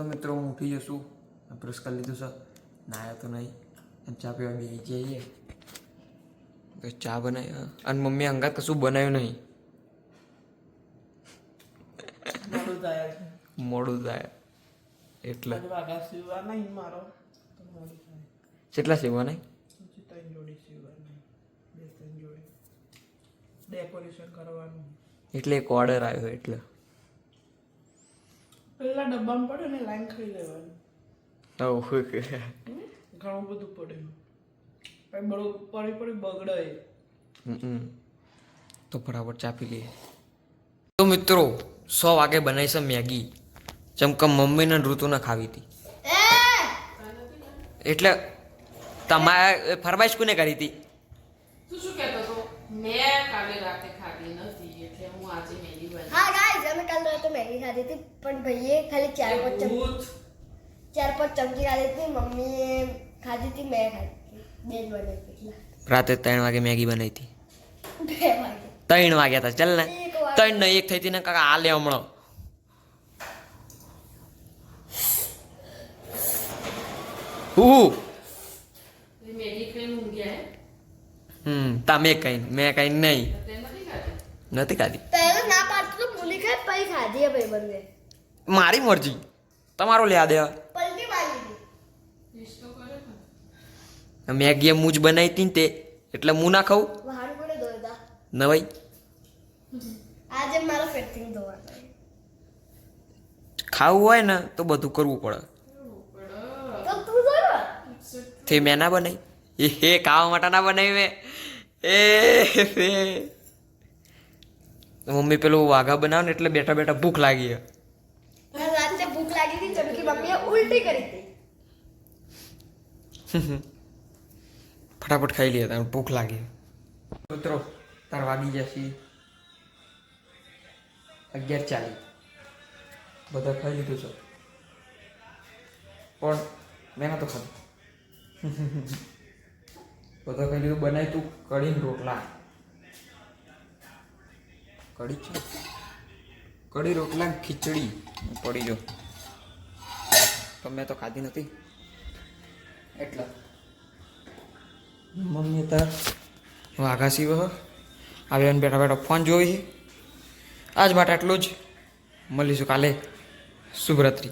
તો મિત્રો હું ઉઠી જશું બ્રશ કરી લીધું છે. નાયો તો નહીં. ચા પીવા બેસી જઈએ. તો ચા બનાવી અને મમ્મી અંગાત કશું બનાવ્યું નહીં. મોડું થાય. એટલે. કેટલા સીવવા નહીં? બે એટલે એક ઓર્ડર આવ્યો એટલે. પેલા ડબ્બામાં પડે ને લાઈન ખાઈ લેવાની. ઘણું બધું પડ્યું. પછી બળું પડી પડી બગડે તો ફટાફટ ચા પી લઈએ. તો મિત્રો સો વાગે બનાવી છે મેગી. જેમ કે મમ્મીને ઋતુને ખાવી હતી. એટલે તમારે ફરમાઈશ કોને કરી હતી? તું શું કહેતો હતો? મેં કાલે રાતે ખાધી નથી એટલે હું આજે મેગી બનાવી મેગી ખાધી હતી પણ ભાઈએ ખાલી ચાર પાંચ ચમચી. ચાર પાંચ ચમચી ખાધી હતી મમ્મીએ ખાધી હતી મેં ખાધી બે જ રાતે ત્રણ વાગે મેગી બનાવી હતી. બે વાગે. ત્રણ વાગ્યા હતા ચાલ ને. એક ત્રણ ને એક થઈ હતી ને કાકા આ લે હમણાં? હમ તમે કઈ મેં કઈ નહીં. નથી ખાધી નથી ખાધી પહેલા ના પાડતું તો ભૂલી ખાય પછી ખાધી ભાઈ બંને. મારી મરજી. તમારો લ્યા દેવા પલટી મારી ને? મેગી હું જ બનાવી હતી ને તે એટલે હું ના ખાઉં? દોરતા. નવાઈ આજે મારો ફેટિંગ ધોવાનો. ખાવું હોય ને તો બધું કરવું પડે. તો ને મેં ના બનાવી. એ હે ખાવા માટે ના બનાવી મેં. એ. મમ્મી પેલું વાઘા બનાવે ને એટલે બેઠા બેઠા ભૂખ લાગી. રાતે ભૂખ લાગી હતી ચમકી મમ્મીએ ઉલટી કરી હતી. ફટાફટ ખાઈ લઈએ તારે ભૂખ લાગી મિત્રો તાર વાગી જશે. અગિયાર ચાલી બધા ખાઈ લીધું છે. પણ મેં તો ખાધું. બધા ખાઈ લીધું બનાવી તું કઢીને રોટલા. કઢી છે. કઢી, રોટલા ખીચડી. પડી જો તો મેં તો ખાધી નથી. એટલે. મમ્મી તાર વાઘા સીવ આવ્યા ને બેઠા બેઠા ફોન જોઈ આજ માટે આટલું જ. મળીશું કાલે. શુભરાત્રી.